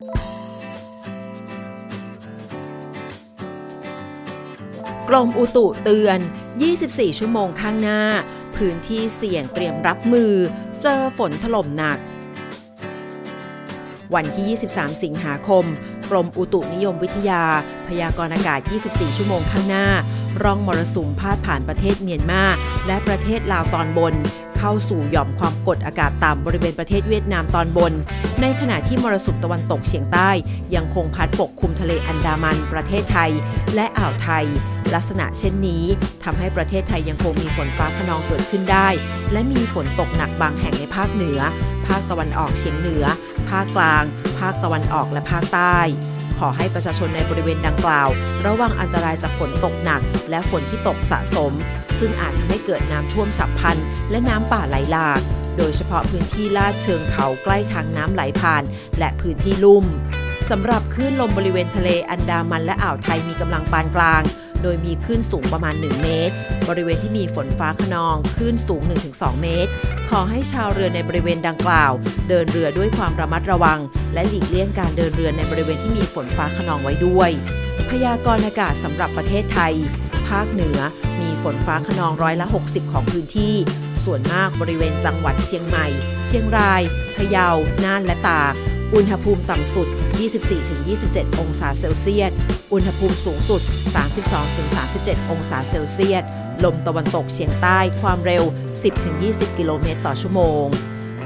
กรมอุตุเตือน 24 ชั่วโมงข้างหน้า พื้นที่เสี่ยงเตรียมรับมือ เจอฝนถล่มหนัก วันที่ 23 สิงหาคม กรมอุตุนิยมวิทยา พยากรณ์อากาศ 24 ชั่วโมงข้างหน้า ร่องมรสุมพาดผ่านประเทศเมียนมา และประเทศลาวตอนบน เข้าสู่หย่อมความกดอากาศต่ำบริเวณประเทศเวียดนามตอนบน ในขณะที่มรสุมตะวันตกเฉียงใต้ ยังคงพัดปกคลุมทะเลอันดามัน ประเทศไทย และอ่าวไทย ลักษณะเช่นนี้ทำให้ประเทศไทยยังคงมีฝนฟ้าขนองเกิดขึ้นได้ และมีฝนตกหนักบางแห่งในภาคเหนือ ภาคตะวันออกเฉียงเหนือ ภาคกลาง ภาคตะวันออกและภาคใต้ ขอให้ประชาชนในบริเวณดังกล่าว ระวังอันตรายจากฝนตกหนัก และฝนที่ตกสะสม ซึ่งอาจทำให้เกิดน้ำท่วมฉับพลัน และน้ำป่าไหลหลาก โดยเฉพาะพื้นที่ลาดเชิงเขาใกล้ทางน้ำไหลผ่าน และพื้นที่ลุ่มสำหรับคลื่นลมบริเวณทะเลอันดามันและอ่าวไทยมีกำลังปานกลาง โดยมีคลื่นสูงประมาณ 1 เมตร บริเวณที่มีฝนฟ้าขนองคลื่นสูง 1-2 เมตร ขอให้ชาวเรือในบริเวณดังกล่าว เดินเรือด้วยความระมัดระวัง และหลีกเลี่ยงการเดินเรือในบริเวณที่มีฝนฟ้าขนองไว้ด้วย พยากรณ์อากาศสำหรับประเทศไทย ภาคเหนือมีฝนฟ้าขนองร้อยละ 60 ของพื้นที่ ส่วนมากบริเวณจังหวัดเชียงใหม่ เชียงราย พะเยา น่านและตาก อุณหภูมิต่ำสุด 24-27 องศาเซลเซียส อุณหภูมิสูงสุด 32-37 องศาเซลเซียส ลมตะวันตกเฉียงใต้ความเร็ว 10-20 กิโลเมตรต่อชั่วโมง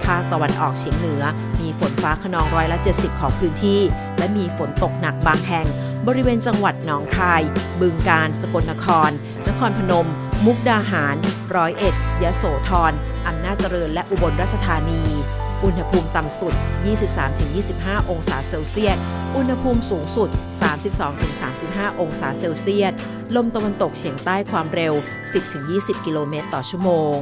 ภาคตะวันออกเฉียงเหนือ มีฝนฟ้าขนองร้อยละ 70 ของพื้นที่ และมีฝนตกหนักบางแห่ง บริเวณจังหวัดหนองคาย บึงกาฬ สกลนคร นครพนม มุกดาหาร ร้อยเอ็ดยโสธร อำนาจเจริญ และอุบลราชธานี อุณหภูมิต่ำสุด 23-25 องศาเซลเซียส อุณหภูมิสูงสุด 32-35 องศาเซลเซียส ลมตะวันตกเฉียงใต้ความเร็ว 10-20 กิโลเมตรต่อชั่วโมง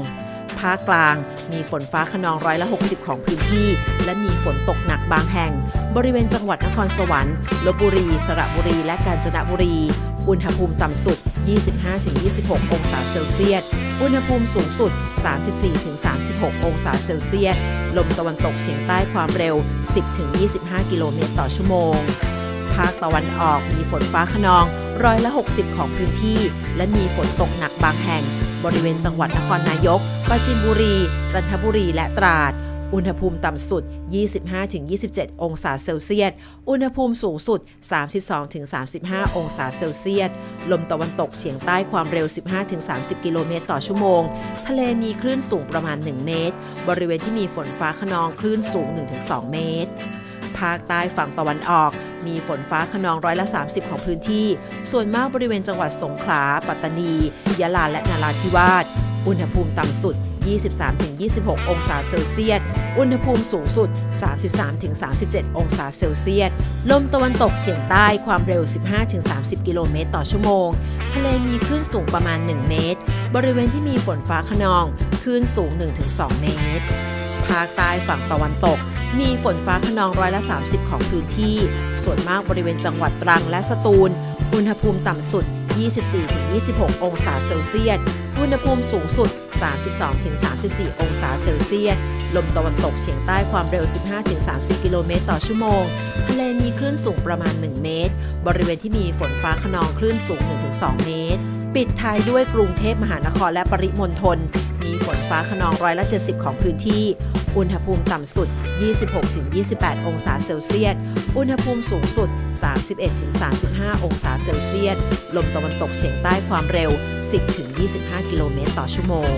ภาคกลางมีฝนฟ้าขนองร้อยละ 60 ของพื้นที่ และมีฝนตกหนักบางแห่ง บริเวณจังหวัดนครสวรรค์ ลบบุรี สระบุรี และกาญจนบุรี อุณหภูมิต่ำสุด 25-26 องศาเซลเซียส อุณหภูมิสูงสุด 34-36 องศาเซลเซียส ลมตะวันตกเฉียงใต้ความเร็ว 10-25 กิโลเมตรต่อชั่วโมง ภาคตะวันออกมีฝนฟ้าขนองร้อยละ 60 ของพื้นที่ และมีฝนตกหนักบางแห่ง บริเวณจังหวัดนครนายก ปราจีนบุรี จันทบุรี และตราด อุณหภูมิต่ำสุด 25-27 องศาเซลเซียส อุณหภูมิสูงสุด 32-35 องศาเซลเซียส ลมตะวันตกเฉียงใต้ความเร็ว 15-30 กิโลเมตรต่อชั่วโมง ทะเลมีคลื่นสูงประมาณ 1 เมตร บริเวณที่มีฝนฟ้าขนองคลื่นสูง 1-2 เมตรภาคใต้ฝั่งตะวันออก มีฝนฟ้าขนองร้อยละ 30 ของพื้นที่ ส่วนมากบริเวณจังหวัดสงขลา ปัตตานี ยะลาและนาราธิวาส อุณหภูมิต่ำสุด 23-26 องศาเซลเซียส อุณหภูมิสูงสุด 33-37 องศาเซลเซียส ลมตะวันตกเฉียงใต้ความเร็ว 15-30 กิโลเมตรต่อชั่วโมง ทะเลมีคลื่นสูงประมาณ 1 เมตร บริเวณที่มีฝนฟ้าขนองคลื่นสูง 1-2 เมตร ภาคใต้ฝั่งตะวันตกมีฝนฟ้าขนองร้อยละ 30 ของพื้นที่ ส่วนมากบริเวณจังหวัดตรังและสตูล อุณหภูมิต่ำสุด 24-26 องศาเซลเซียส อุณหภูมิสูงสุด 32-34 องศาเซลเซียส ลมตะวันตกเฉียงใต้ความเร็ว 15-30 กิโลเมตรต่อชั่วโมง ทะเลมีคลื่นสูงประมาณ 1 เมตร บริเวณที่มีฝนฟ้าขนองคลื่นสูง 1-2 เมตร ปิดท้ายด้วยกรุงเทพมหานครและปริมณฑล มีฝนฟ้าขนองร้อยละ 70 ของพื้นที่ อุณหภูมิต่ำสุด 26-28 องศาเซลเซียส อุณหภูมิสูงสุด 31-35 องศาเซลเซียส ลมตะวันตกเฉียงใต้ความเร็ว 10-25 กิโลเมตรต่อชั่วโมง